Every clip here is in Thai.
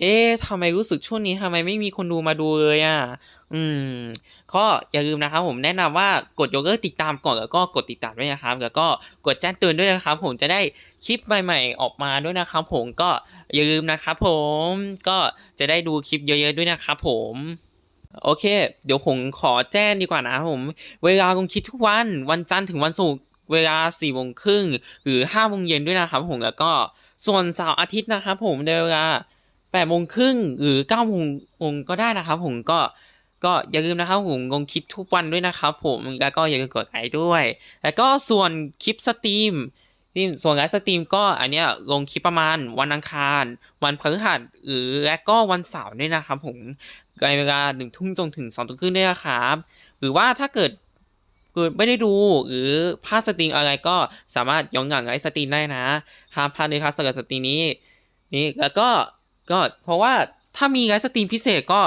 เอ๊ะทำไมรู้สึกช่วงนี้ทำไมไม่มีคนดูมาดูเลยอะ อืม ก็อย่าลืมนะครับผมแนะนำว่ากดยกเลิกติดตามก่อนแล้วก็กดติดตามด้วยนะครับ แล้วก็กดแจ้งเตือนด้วยนะครับ ผมจะได้คลิปใหม่ๆออกมาด้วยนะครับ ผมก็อย่าลืมนะครับผมก็จะได้ดูคลิปเยอะๆด้วยนะครับผมโอเค เดี๋ยวผมขอแจ้งดีกว่านะผม เวลาลงคลิปทุกวันวันจันทร์ถึงวันศุกร์เวลา4ี่โมงครึ่งหรือ5้าโมงเย็นด้วยนะครับผมแล้วก็ส่วนเสาร์อาทิตย์นะครับผมในเวลา 8ปดโมงครึ่งหรือ9ก้าโมงก็ได้นะครับผมก็ก็อย่าลืมนะครับผมลงคลิปทุกวันด้วยนะครับผมแล้วก็อย่าลืมกดไลค์ด้วย แล้วก็ส่วนคลิปสตรีมนี่ส่วนไลฟ์สตรีมก็อันเนี้ยลงคลิปประมาณวันอังคาร วันพฤหัสหรือและก็วันเสาร์ด้วยนะครับผมในเวลาหนึ่งทุ่มจนถึงสองทุ่มครึ่งด้วยนะครับ หรือว่าถ้าเกิดเกิดไม่ได้ดูหรือพลาดสตรีมอะไรก็สามารถย้อนหลังไลฟ์สตรีมได้นะห้ามพลาดเลยครับสำหรับสตรีมนี้ นี่แล้วก็ ก็เพราะว่าถ้ามีไลฟ์สตรีมพิเศษก็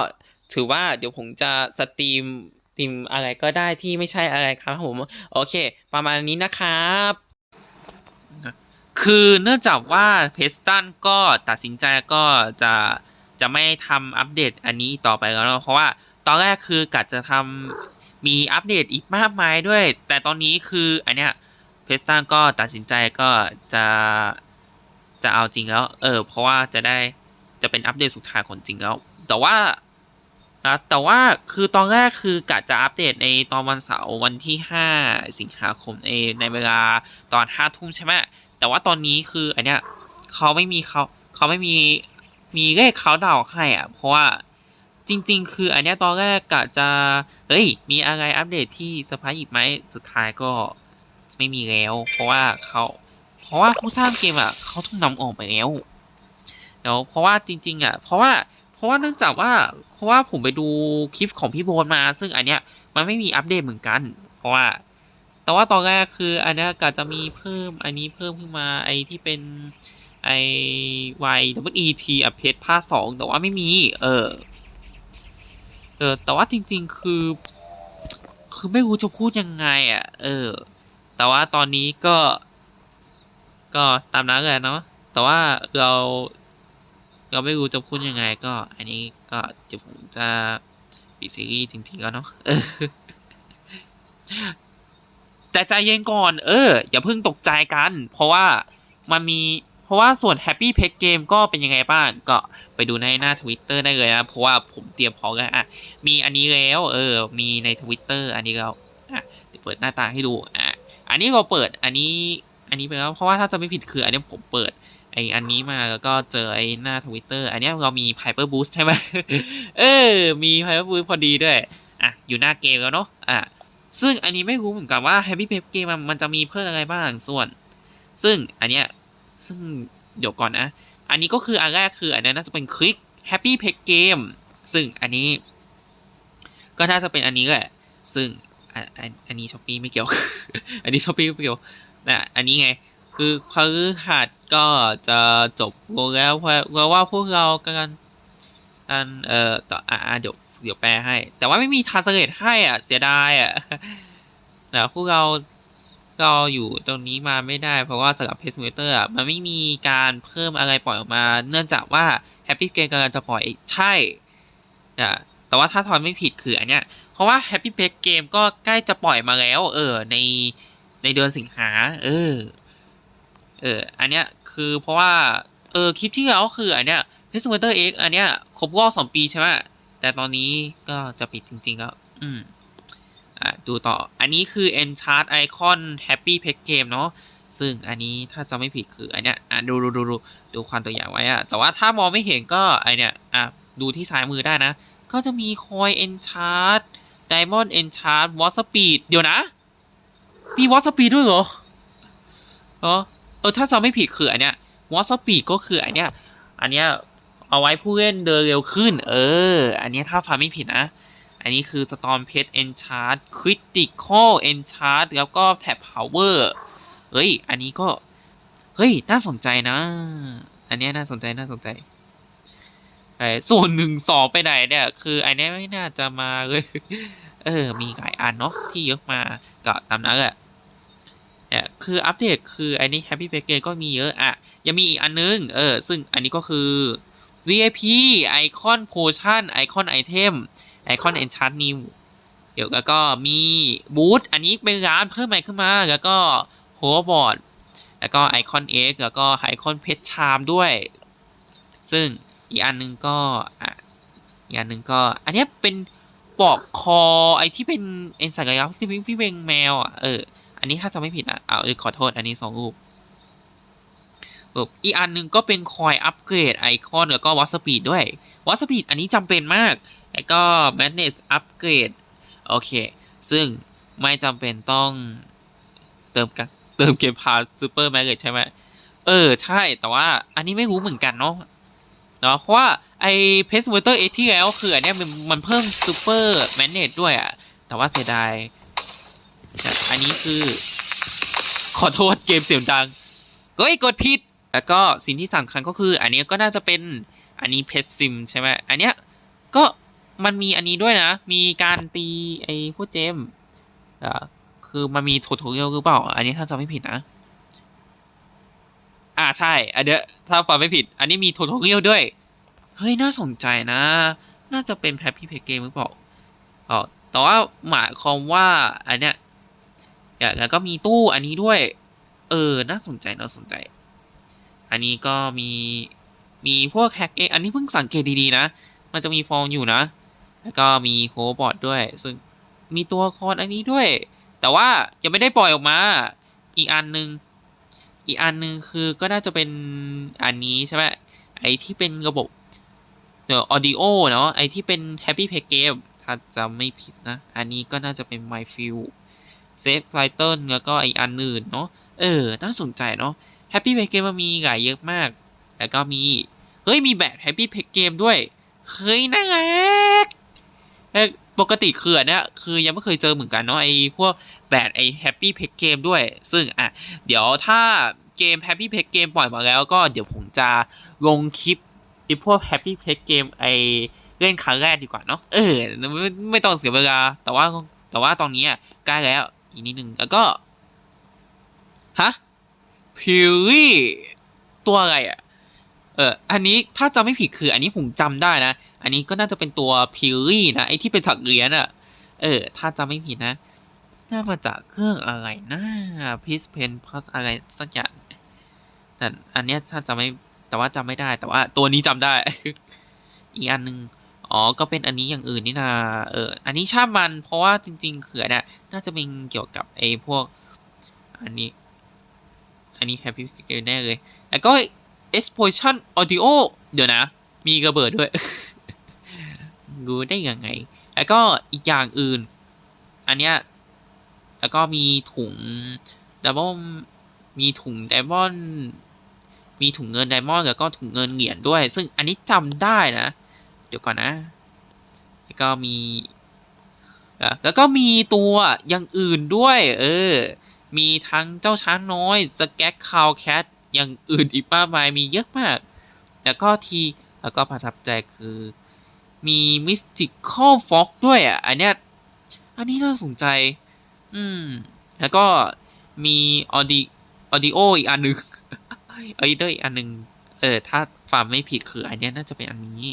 ถือว่าเดี๋ยวผมจะสตรีมสตรีมอะไรก็ได้ที่ไม่ใช่อะไรครับผม โอเค ประมาณนี้นะครับ คือเนื่องจากว่าเพสตันก็ตัดสินใจก็จะจะไม่ทำอัปเดตอันนี้ต่อไปแล้วเพราะว่าตอนแรกคือกะจะทำมีอัปเดตอีกมากมายด้วย แต่ตอนนี้คืออันเนี้ยเพสตันก็ตัดสินใจก็จะจะเอาจริงแล้ว เออ เพราะว่าจะได้ จะเป็นอัปเดตสุดท้ายของจริงแล้ว แต่ว่าแต่ว่าคือตอนแรกคือกะจะอัปเดตในตอนวันเสาร์วันที่ 5 สิงหาคมในในเวลาตอนห้าทุ่มใช่ไหมแต่ว่าตอนนี้คืออันเนี้ยเขาไม่มีเขาเขาไม่มีมีเลขเขาดาวให้อะ เพราะว่าจริง ๆ คืออันเนี้ยตอนแรกกะจะเฮ้ย มีอะไรอัปเดตที่เซอร์ไพรส์อีกไหมสุดท้ายก็ไม่มีแล้ว เพราะว่าเขาเพราะว่าผู้สร้างเกมอะเขาถูกนำออกไปแล้ว แล้วเพราะว่าจริง ๆ อะ เพราะว่าเพราะว่าเนื่องจากว่าเพราะว่าผมไปดูคลิปของพี่โบนมา ซึ่งอันเนี้ยมันไม่มีอัปเดตเหมือนกัน เพราะว่า แต่ว่าตอนแรกคืออันเนี้ยกะจะมีเพิ่มอันนี้เพิ่มขึ้นมาไอที่เป็นไอ Y W E T อัพเพจภาคสองแต่ว่าไม่มี เออเออแต่ว่าจริง ๆ คือ คือไม่รู้จะพูดยังไงอะ เออ แต่ว่าตอนนี้ก็ ก็ตามนั้นเลยเนาะแต่ว่าเรา เราไม่รู้จะพูดยังไงก็ อันนี้ก็เดี๋ยวผมจะปิดซีรีส์จริงๆแล้วเนาะแต่ใจเย็นก่อน เออ อย่าเพิ่งตกใจกัน เพราะว่ามันมี เพราะว่าส่วน Happy Pet Game ก็เป็นยังไงบ้าง ก็ไปดูในหน้า Twitter ได้เลยนะ เพราะว่าผมเตรียมพร้อมแล้วอะ มีอันนี้แล้ว เออ มีใน Twitter อันนี้เราอะเดี๋ยวเปิดหน้าตาให้ดู อะ อันนี้เราเปิด อันนี้ อันนี้ไปแล้ว เพราะว่าถ้าจะไม่ผิดคือ อันนี้ผมเปิด ไออันนี้มาแล้วก็เจอไอหน้า Twitter อันนี้เรามี Piper Boost ใช่ไหมเออ มี Piper Boost พอดีด้วย อะ อยู่หน้าเกมแล้วเนาะอะซึ่งอันนี้ไม่รู้เหมือนกันว่า Happy Pet Game มันมันจะมีเพิ่มอะไรบ้างส่วน ซึ่งอันเนี้ยซึ่งเดี๋ยวก่อนนะ อันนี้ก็คืออันแรกคืออันนี้น่าจะเป็นคลิก Happy Pet Game ซึ่งอันนี้ ก็น่าจะเป็นอันนี้แหละ ซึ่งอันอันอันนี้ช้อปปี้ไม่เกี่ยว อันนี้ช้อปปี้ไม่เกี่ยวนะอันนี้ไง คือพฤหัส ก็จะจบลงแล้วเพราะเราว่าพวกเรากันกันเอ่อต่ออ่าเดี๋ยวเดี๋ยวแปลให้ แต่ว่าไม่มีทาร์เสเลตให้อะ เสียดายอะแต่พวกเราเราอยู่ตรงนี้มาไม่ได้ เพราะว่าสำหรับเพสเมเตอร์อะมันไม่มีการเพิ่มอะไรปล่อยออกมา เนื่องจากว่า Happy Game กำลังจะปล่อยใช่อะแต่ว่าถ้าทอนไม่ผิดคืออันเนี้ยเพราะว่า Happy Pet Game ก็ใกล้จะปล่อยมาแล้ว เออ ในในเดือนสิงหา เออ เออ อันเนี้ย คือเพราะว่า เออคลิปที่แล้วคืออันเนี้ย p e s m e t e r X อันเนี้ยครบรอบสองปีใช่ไหมแต่ตอนนี้ก็จะปิดจริง ๆ แล้ว อืมอ่าดูต่ออันนี้คือ Enchant Icon Happy Pet Game เนาะซึ่งอันนี้ถ้าจะไม่ผิดคืออันเนี้ยอะดูดูดูดูดูความตัวอย่างไว้อะแต่ว่าถ้ามองไม่เห็นก็ไอเนี้ยอะดูที่ซ้ายมือได้นะ ก็จะมีคอย Enchant Diamond Enchant w a t Speed เดี๋ยวนะ มี w a t Speed ด้วยเหรอเออ เออถ้าจะไม่ผิดคืออันเนี้ย w a t Speed ก็คืออันเนี้ยอันเนี้ยเอาไว้ผู้เล่นเดินเร็วขึ้น เออ อันนี้ถ้าฟังไม่ผิดนะ อันนี้คือ Storm Pet Enchant Critical Enchant แล้วก็ Tap Power เฮ้ย อันนี้ก็ เฮ้ย น่าสนใจนะ อันเนี้ยน่าสนใจน่าสนใจไอ้ส่วนหนึ่งสองไปไหนเนี่ย คืออันเนี้ยไม่น่าจะมาเลย เออ มีหลายอันเนาะที่ยกมาก็ตามนั้นแหละ เนี่ยคืออัปเดตคืออันนี้ Happy Pet Game ก็มีเยอะอะ ยังมีอีกอันนึง เออ ซึ่งอันนี้ก็คือ VIP ไอคอนโพชั่นไอคอนไอเทมไอคอนเอนชาร์นิวเดี๋ยวแล้วก็มีบูธอันนี้เป็นร้านเพิ่มใหม่ขึ้นมา แล้วก็โฮบอร์ดแล้วก็ไอคอนเอ็กแล้วก็ไอคอนเพชรชามด้วย ซึ่งอีกอันหนึงก็อะอีกอันหนึงก็ อันนี้เป็นปลอกคอไอที่เป็นเอ็นสัญลักษณ์ที่พี่พี่เป็นแมวอะเออ อันนี้ถ้าจะไม่ผิดอะเอาขอโทษอันนี้สองรูปอีกอันหนึ่งก็เป็นคอยอัปเกรดไอคอนแล้วก็วัสปีดด้วยวัสปีดอันนี้จำเป็นมาก แล้วก็แม n เน e อัปเกรดโอเค ซึ่งไม่จำเป็นต้องเติมกันเติมเกมพาสซูเปอร์แม g เน t ใช่ไหมเออ ใช่แต่ว่าอันนี้ไม่รู้เหมือนกันเนาะเนาะเพราะว่าไอเพสเวอร์เตอร์เอที่แล้วคืออันเนี้ยมันเพิ่มซูเปอร์แมเน t ด้วยอะแต่ว่าเสียดาย นี้คือ ขอโทษเกมเสียงดังเฮ้ยกดผิด แล้วก็สิ่งที่สำคัญก็คือ อันนี้ก็น่าจะเป็นอันนี้เพชซิมใช่ไหมอันเนี้ยก็มันมีอันนี้ด้วยนะ มีการตีไอ้พวกเจมอ่าคือมันมีโทโทเรียลหรือเปล่า อันนี้ถ้าจำไม่ผิดนะ อ่าใช่ อันเนี้ยถ้าฟังไม่ผิด อันนี้มีโทโทเรียลด้วย เฮ้ยน่าสนใจนะ น่าจะเป็นแพปปี้เพเกมหรือเปล่าอ๋อแต่ว่าหมายความว่าอันเนี้ย แล้วก็มีตู้อันนี้ด้วย เออ น่าสนใจน่าสนใจ อันนี้ก็มี มีพวกแฮกเองอันนี้เพิ่งสังเกตดีๆนะ มันจะมีฟองอยู่นะ แล้วก็มีโฮบอร์ดด้วย ซึ่งมีตัวละครอันนี้ด้วย แต่ว่ายังไม่ได้ปล่อยออกมา อีกอันหนึ่งอีกอันหนึ่งคือก็น่าจะเป็นอันนี้ใช่ไหมไอที่เป็นระบบเดี๋ยวออดิโอเนาะ ไอที่เป็น Happy Play Game ถ้าจำไม่ผิดนะ อันนี้ก็น่าจะเป็น My f i e l Safe f l i g h t e r แล้วก็อีกอันอื่นเนาะเออน่าสนใจเนาะแฮปปี้เพ g เกมมันมีหลายเยอะมาก แล้วก็มี เฮ้ย มีแบบแฮปปี้เพ g เกมด้วย เฮ้ยน่ารักปกติคืออันเนี้ยคือยังไม่เคยเจอเหมือนกันเนาะไอ้พวกแบบไอ้แฮปปี้เพ g เกมด้วย ซึ่งอะ เดี๋ยวถ้าเกมแฮปปี้เพ g เกมปล่อยมาแล้วก็เดี๋ยวผมจะลงคลิปไอ้พวกแฮปปี้เพ g เกมไอ้เล่นครั้งแรกดีกว่าเนาะเออไม่ไม่ต้องเสียเวลาแต่ว่าแต่ว่าตอนนี้อะใกล้แล้ว อีกนิดนึงแล้วก็ฮะพิวรี่ตัวอะไรอะ เอออันนี้ถ้าจำไม่ผิดคือ อันนี้ผมจำได้นะ อันนี้ก็น่าจะเป็นตัวพิวรี่นะ ไอที่เป็นถักเหรียญอะ เออ ถ้าจำไม่ผิดนะน่ามาจากเครื่องอะไรนะพิสเพนพ s อะไรสักอย่างแต่อันเนี้ยถ้าจำไม่แต่ว่าจำไม่ได้ แต่ว่าตัวนี้จำได้ อีกอันหนึ่ง อ๋อ ก็เป็นอันนี้อย่างอื่นนี่นาเออ อันนี้ชางมัน เพราะว่าจริง ๆ เขื่อนน่ะน่าจะเป็นเกี่ยวกับไอ้พวก อันนี้ อันนี้ Happy Game แน่เลย แล้วก็ Explosion Audio เดี๋ยวนะ มีกระเบิดด้วยรู้ได้ยังไง แล้วก็อีกอย่างอื่น อันเนี้ย แล้วก็มีถุงดับเบิลมีถุงไดมอนด์มีถุงเงินไดมอนด์แล้วก็ถุงเงินเหรียญด้วย ซึ่งอันนี้จำได้นะ เดี๋ยวก่อนนะ แล้วก็มี แล้วก็มีตัวอย่างอื่นด้วย เออ มีทั้งเจ้าช้างน้อยสแก็กคาวแคทอย่างอื่นอีกมากมายมีเยอะมาก แล้วก็ทีแล้วก็ประทับใจคือมีมิสติคอลฟ็อกด้วยอะ อันเนี้ย อันนี้น่าสนใจ อืม แล้วก็มีออดิออดิโออีกอันหนึ่งออดิโออีกอันหนึ่งเออ ถ้าฟาร์มไม่ผิดคืออันเนี้ยน่าจะเป็นอันนี้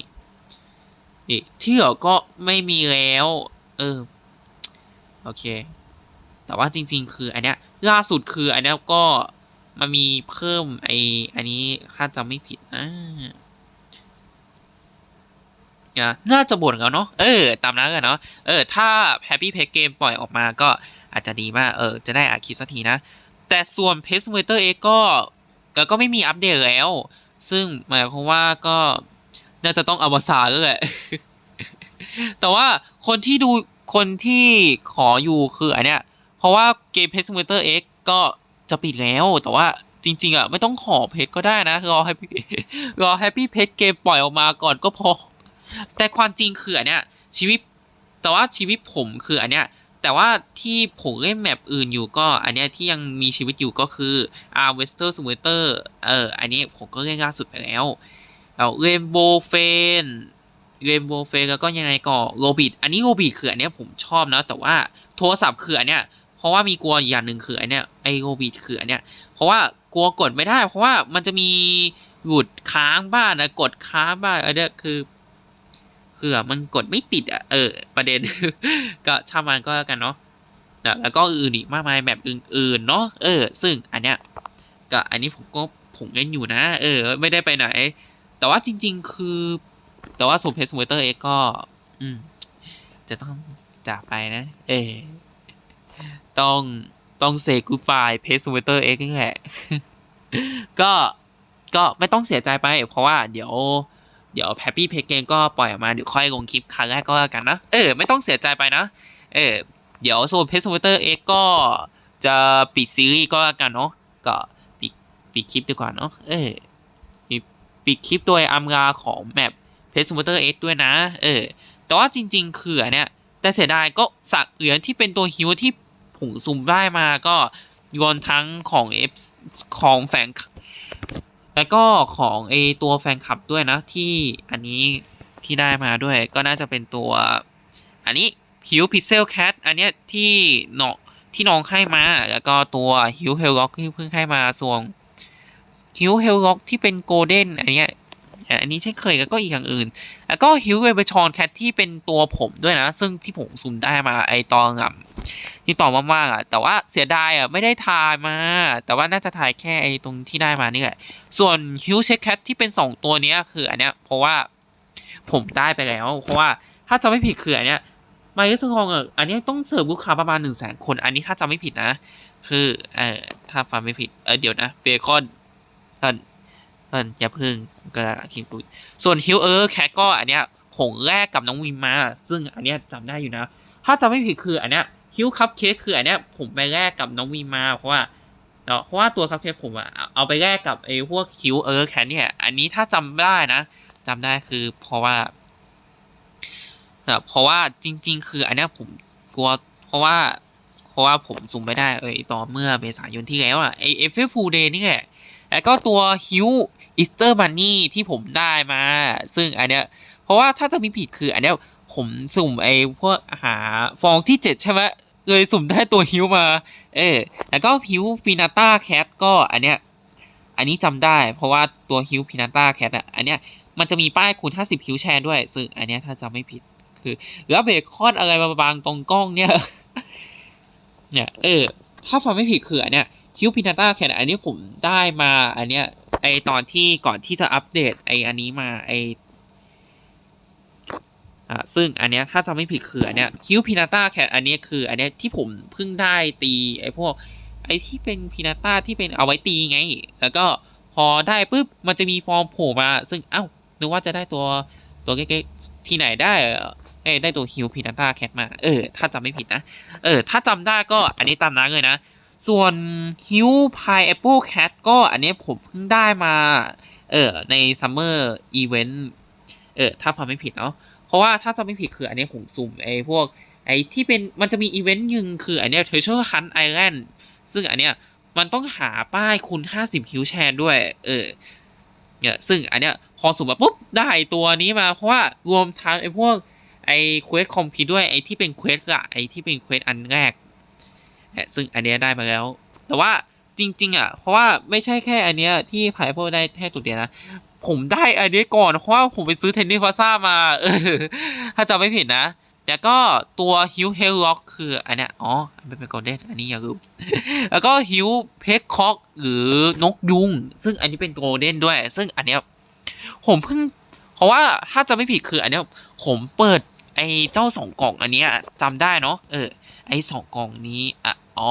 อีกที่เหลือก็ไม่มีแล้ว เออ โอเค แต่ว่าจริง ๆ คืออันเนี้ยล่าสุดคืออันเนี้ยก็มันมีเพิ่มไออันนี้ถ้าจำไม่ผิดนะนะน่าจะบ่นแล้วเนาะ เออ ตามนั้นกันเนาะ เออ ถ้า Happy p a y Game ปล่อยออกมาก็อาจจะดีมาก เออ จะได้อัดคลิปสักทีนะ แต่ส่วน p a c e m e t e r X ก็ ก็ก็ไม่มีอัปเดตแล้ว ซึ่งหมายความว่าก็ น่าจะต้องอวสานแล้วแหละ แต่ว่าคนที่ดูคนที่ขออยู่คืออันเนี้ย เพราะว่าเกม p a c e m e t e r X ก็จะปิดแล้ว แต่ว่าจริง ๆอะไม่ต้องขอเพชรก็ได้นะ รอให้รอ Happy p a c e เกมปล่อยออกมาก่อนก็พอ แต่ความจริงคืออันเนี้ย ชีวิต แต่ว่าชีวิตผมคืออันเนี้ยแต่ว่าที่ผมเล่นแมปอื่นอยู่ก็ อันเนี้ยที่ยังมีชีวิตอยู่ก็คือ R Wester Simulator เอออันนี้ผมก็เล่นล่าสุดไปแล้ว แล้วเรนโบเฟนเรนโบเฟนแล้วก็ยังไงก็โรบิดอันนี้โรบิดคืออันเนี้ยผมชอบนะ แต่ว่าโทรศัพท์คืออันเนี้ยเพราะว่ามีกลัวอย่างหนึ่งคืออันเนี้ยไอโรบิดคืออันเนี้ยเพราะว่ากลัวกดไม่ได้ เพราะว่ามันจะมีหลุดค้างบ้างนะกดค้างบ้างอันเนี้ยคือคืออมันกดไม่ติดอะเออประเด็น ก็ช่างมันก็แล้วกันเนาะนะแล้วก็อื่นอีกมากมายแบบอื่นๆเนาะเออ ซึ่งอันเนี้ยก็อันนี้ผมก็ผมเล่นอยู่นะ เออ ไม่ได้ไปไหน แต่ว่าจริง ๆ คือ แต่ว่าสุเพสมูเตอร์เอ็กก็ อืม จะต้องจากไปนะ เออต้องต้องเซกูฟายเพสมูเตอร์เอ็กนี่แหละ ก็ก็ไม่ต้องเสียใจไป เพราะว่าเดี๋ยวเดี๋ยวแ a ปปี้เพจเกมก็ปล่อยออกมา เดี๋ยวค่อยลงคลิปครั้งแรกก็แล้วกันนะ เออ ไม่ต้องเสียใจไปนะ เออ เดี๋ยวโซนเพจมูเตอร์เอ็กก็จะปิดซีรีส์ก็แล้วกันเนาะ ก็ปิดปิดคลิปดีกว่าเนาะ เออ ปิดคลิปโดยอัมราของแมปเพจมูเตอร์เอ็ด้วยนะ เออ แต่ว่าจริง ๆ คืออันเนี้ยแต่เสียดายก็สักเหรียญที่เป็นตัวฮิวที่ผงซุ่มได้มาก็โยนทั้งของเอฟของแฟนแล้วก็ของเอตัวแฟนคลับด้วยนะที่อันนี้ที่ได้มาด้วยก็น่าจะเป็นตัว อันนี้ฮิวพิเซลแคทอันเนี้ยที่น้องที่น้องให้มา แล้วก็ตัวฮิวเฮลล็อกที่เพิ่งให้มาส่วน ฮิวเฮลล็อกที่เป็นโกลเด้นอันเนี้ยอันนี้เช่นเคยแล้วก็อีกอย่างอื่น แล้วก็ฮิวเวเบชอนแคทที่เป็นตัวผมด้วยนะ ซึ่งที่ผมซุ่มได้มาไอตองอะที่ต่อมากๆอะ แต่ว่าเสียดายอะไม่ได้ทายมา แต่ว่าน่าจะถ่ายแค่ไอตรงที่ได้มานี่แหละ ส่วนฮิวเช็คแคทที่เป็น 2 ตัวเนี้ยคืออันเนี้ยเพราะว่าผมได้ไปแล้ว เพราะว่าถ้าจะไม่ผิดคืออันเนี้ยมาริสคองเอออันเนี้ยต้องเสิร์ฟลูกค้าประมาณ1นึ่งแสนคน อันนี้ถ้าจำไม่ผิดนะ คือเออถ้าฟังไม่ผิดเออเดี๋ยวนะเบคอน ท่านท่านอย่าเพึ่งก็คิดพูส่วนฮิลเออร์แคทก็อันเนี้ยผงแรกกับน้องวิมมา ซึ่งอันเนี้ยจำได้อยู่นะ ถ้าจำไม่ผิดคืออันเนี้ยฮิลคัพเค้กคืออันเนี้ยผมไปแลกกับน้องวิมมาเพราะว่าเพราะว่าตัวคัพเค้กผมอะเอาไปแลกกับไอ้พวกฮิลเออร์แคทเนี่ย อันนี้ถ้าจำได้นะจำได้คือเพราะว่าเพราะว่าจริง ๆ คืออันเนี้ยผมกลัวเพราะว่า เพราะว่าผมสุ่มไม่ได้เอ้ยตอนเมื่อเมษายนที่แล้วอะไอเอฟเฟฟูเดย์นี่แหละ แล้วก็ตัวฮิวอิสเตอร์มันนี่ที่ผมได้มา ซึ่งอันเนี้ย เพราะว่าถ้าจะมีผิดคืออันเนี้ยผมสุ่มไอ้พวกหาฟองที่ 7 ใช่ไหมเลยสุ่มได้ตัวฮิวมา เออแล้วก็ฮิวฟินาต้าแคทก็อันเนี้ย อันนี้จำได้ เพราะว่าตัวฮิวฟินาต้าแคทอะ อันเนี้ยมันจะมีป้ายคูณ50ฮิวแชร์ด้วย ซึ่งอันเนี้ยถ้าจำไม่ผิดคือแล้วเบรคอนอะไรมาบางตรงกล้องเนี่ย เนี่ย เออ ถ้าฟังไม่ผิดคืออันเนี้ย ฮิวพินาต้าแคทอันนี้ผมได้มาอันเนี้ยไอตอนที่ก่อนที่จะอัปเดตไออันนี้มาไออ่าซึ่งอันเนี้ยถ้าจำไม่ผิดคืออันเนี้ยฮิวพินาต้าแคทอันนี้คือ อันเนี้ยที่ผมเพิ่งได้ตีไอพวกไอที่เป็นพินาต้าที่เป็นเอาไว้ตีไง แล้วก็พอได้ปุ๊บมันจะมีฟอร์มโผล่มา ซึ่งเอ้านึกว่าจะได้ตัวตัวเก๊กๆที่ไหนได้เอ้ได้ตัวฮิวพินาต้าแคทมา เออ ถ้าจำไม่ผิดนะ เออ ถ้าจำได้ก็อันนี้ตามนั้นเลยนะ ส่วนฮิวพายแอปเปิลแคทก็อันนี้ผมเพิ่งได้มาเออในซัมเมอร์อีเวนต์เออถ้าฟังไม่ผิดเนาะเพราะว่าถ้าจะไม่ผิดคืออันนี้ผมสุ่มไอ้พวกไอ้ที่เป็นมันจะมีอีเวนต์ยึงคืออันเนี้ย Treasure Hunt Island ซึ่งอันเนี้ยมันต้องหาป้ายคูณ50 ฮิวแชร์ด้วย เออเนี่ยซึ่งอันเนี้ยพอสุ่มมาปุ๊บได้ตัวนี้มา เพราะว่ารวมทั้งไอ้พวกไอ้เควสคอมพิวด้วยไอ้ที่เป็นเควสอะไอ้ที่เป็นเควสอันแรก ซึ่งอันเนี้ยได้มาแล้ว แต่ว่าจริง ๆ อะ เพราะว่าไม่ใช่แค่อันเนี้ยที่ไพโพได้แค่ตัวเดียวนะ ผมได้อันนี้ก่อนเพราะว่าผมไปซื้อเทนนิสพาซ่ามาเออถ้าจำไม่ผิดนะ แต่ก็ตัวฮิวเฮลล็อกคืออันเนี้ยอ๋อเป็นเป็นโกลเด้นอันนี้อย่าลืมแล้วก็ฮิวเพคคอกหรือนกยุง ซึ่งอันนี้เป็นโกลเด้นด้วย ซึ่งอันเนี้ยผมเพิ่ง เพราะว่าถ้าจะไม่ผิดคืออันเนี้ยผมเปิดไอ้เจ้าสองกล่องอันเนี้ยจำได้เนาะเออ ไอ้สองกล่องนี้อะอ๋อ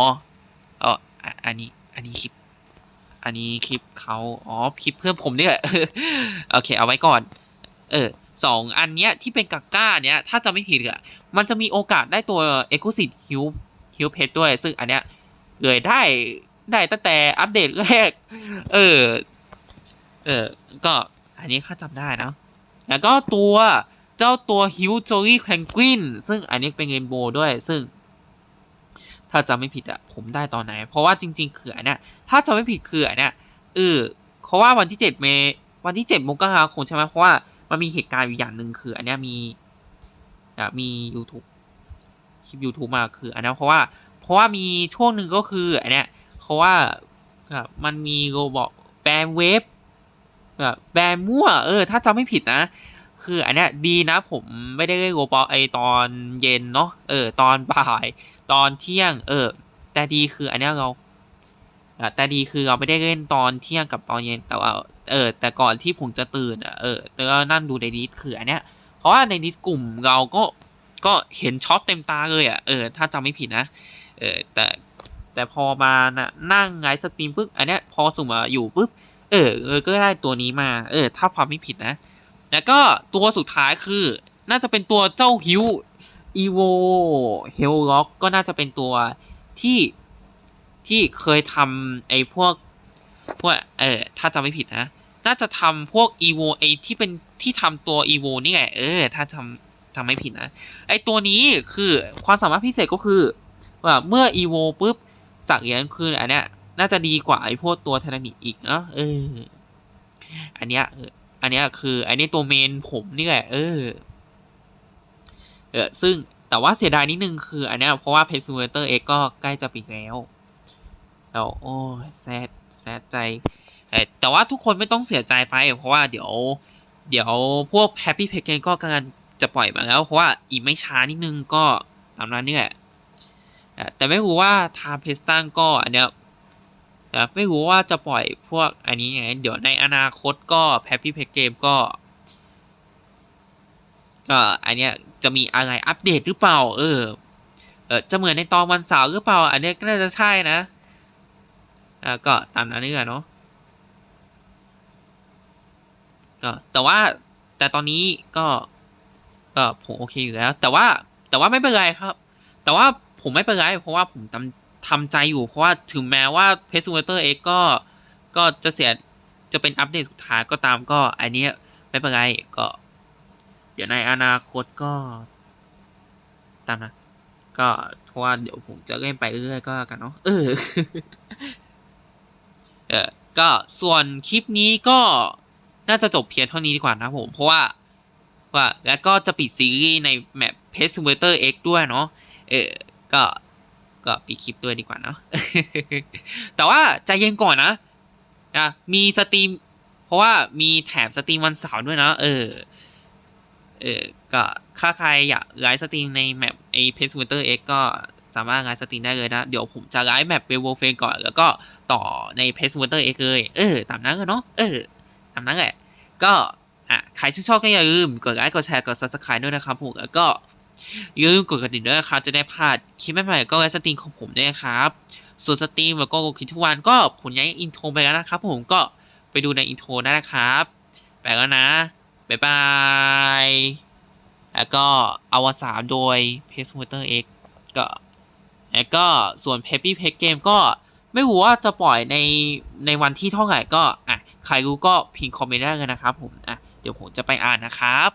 เอออันนี้อันนี้คลิป อันนี้คลิปเขาอ๋อคลิปเพื่อนผมเนี่ยโอเค เอาไว้ก่อน เออสองอันเนี้ยที่เป็นกักก้าเนี้ยถ้าจะไม่ผิดอะมันจะมีโอกาสได้ตัวเอ็กซ์คลูซีฟฮิวฮิวเพชด้วย ซึ่งอันเนี้ยเลยได้ได้ตั้งแต่อัปเดตแรก เออ เออ ก็อันนี้ข้าจำได้นะ แล้วก็ตัวเจ้าตัวฮิวโจลี่แคนกวินซึ่งอันนี้เป็นเรนโบด้วย ซึ่ง ถ้าจำไม่ผิดอะผมได้ตอนไหน เพราะว่าจริง ๆ คืออันเนี้ยถ้าจำไม่ผิดคืออันเนี้ยเออเพราะว่าวันที่เจ็ดเมวันที่เจ็ดมกราคมใช่ไหมเพราะว่ามันมีเหตุการณ์อยู่อย่างหนึ่งคือ อันเนี้ยมีอะมี YouTube คลิป YouTube มาคือ อันเนี้ยเพราะว่าเพราะว่ามีช่วงหนึ่งก็คืออันเนี้ยเพราะว่ามันมีโรบอกแปลเว็บแบบแบรนด์มั่วเออ ถ้าจำไม่ผิดนะ คืออันเนี้ยดีนะผมไม่ได้เล่นโรบอไอตอนเย็นเนาะเออ ตอนบ่าย ตอนเที่ยง เออ แต่ดีคืออันเนี้ยเราแต่ดีคือเราไม่ได้เล่นตอนเที่ยงกับตอนเย็นแต่ว่าเออ แต่ก่อนที่ผมจะตื่นอะเออแล้วนั่งดูในดิสคืออันเนี้ยเพราะว่าในดิสกลุ่มเราก็ก็เห็นช็อตเต็มตาเลยอะเออถ้าจำไม่ผิดนะเออแต่แต่พอมานะนั่งไงสตรีมปุ๊บอันเนี้ยพอสุ่มมาอยู่ปุ๊บเออเออก็ได้ตัวนี้มา เออ ถ้าความไม่ผิดนะ แล้วก็ตัวสุดท้ายคือ น่าจะเป็นตัวเจ้าฮิวอีโวเฮลล็อกก็น่าจะเป็นตัวที่ที่เคยทำไอ้พวกพวกเออถ้าจำไม่ผิดนะ น่าจะทำพวกอีโวไอที่เป็นที่ทำตัวอีโวนี่ไงเออ ถ้าจำจำไม่ผิดนะ ไอตัวนี้คือความสามารถพิเศษก็คือ ว่าเมื่ออีโวปุ๊บสักเหรียญคืออันเนี้ยน่าจะดีกว่าไอพวกตัวเทนามิอีกเนาะเออ อันเนี้ย อันนี้คืออันนี้ตัวเมนผมนี่แหละเออเออซึ่งแต่ว่าเสียดายนิดนึงคือ อันนี้เพราะว่า p a c e m a t o r X ก็ใกล้จะปิดแล้วแล้วโอ้ยแซดแซดใจ แต่ว่าทุกคนไม่ต้องเสียใจไป เพราะว่าเดี๋ยว เดี๋ยวพวก Happy p a c k ก็กำลังจะปล่อยมาแล้ว เพราะว่าอีกไม่ช้านิดนึงก็ตามนั้นนี่แหละแต่ไม่รู้ว่าทาเพสตังก็อันเนี้ย แต่ไม่รู้ว่าจะปล่อยพวกอันนี้ไงเดี๋ยวในอนาคตก็แพปปี้เพกเกมก็ก็อันเนี้ยจะมีอะไรอัปเดตหรือเปล่า เออเออจะเหมือนในตอนวันเสาร์หรือเปล่า อันเนี้ยก็น่าจะใช่นะอ่าก็ตามนั้นนี่แหละเนาะก็แต่ว่าแต่ตอนนี้ก็ก็ผมโอเคอยู่แล้ว แต่ว่าแต่ว่าไม่เป็นไรครับ แต่ว่าผมไม่เป็นไรเพราะว่าผมทำ ทำใจอยู่เพราะว่าถึงแม้ว่า p a c e m a t o r X ก็ก็จะเสียจะเป็นอัปเดตสุดท้ายก็ตามก็ อันนี้ไม่เป็นไรก็ เดี๋ยวในอนาคตก็ ตามนะ ก็เพราะว่าเดี๋ยวผมจะเล่นไปเรื่อยๆก็แล้วกันเนาะเออเออก็ส่วนคลิปนี้ก็น่าจะจบเพียงเท่านี้ดีกว่านะผม เพราะว่าว่าแล้วก็จะปิดซีรีส์ในแมป p a c e m a t o r X ด้วยเนาะเออก็ ก็ปิดคลิปด้วยดีกว่าเนาะแต่ว่าใจเย็นก่อนนะอะมีสตรีม เพราะว่ามีแถมสตรีมวันเสาร์ด้วยนะเออเออก็ถ้าใครอยากไลฟ์สตรีมในแมปไอเพจสวิตเตอร์เอ็กก็สามารถไลฟ์สตรีมได้เลยนะ เดี๋ยวผมจะไลฟ์แมปเวลโวเฟนก่อน แล้วก็ต่อในเพจสวิตเตอร์เอ็กเลย เออ ตามนั้นเลยเนาะเออ ตามนั้นแหละ ก็อะใครชื่นชอบก็อย่าลืมกดไลค์กดแชร์กด subscribe ด้วยนะครับผมแล้วก็ อย่าลืมกดกระดิ่งด้วยนะครับจะได้พลาดคลิปใหม่ๆก็ไลฟ์สตรีมของผมด้วยนะครับส่วนสตรีมแล้วก็คลิปทุกวันก็ผมย้ายอินโทรไปแล้วนะครับ ผมก็ไปดูในอินโทรได้นะครับไปแล้วนะบ๊ายบายแล้วก็อวสานโดย p a c e m a t o r X ก็แล้วก็ส่วน Happy p a c Game ก็ไม่รู้ว่าจะปล่อยในในวันที่เท่าไหร่ก็อะใครรู้ก็พิมพ์คอมเมนต์ได้เลยนะครับผมอะเดี๋ยวผมจะไปอ่านนะครับ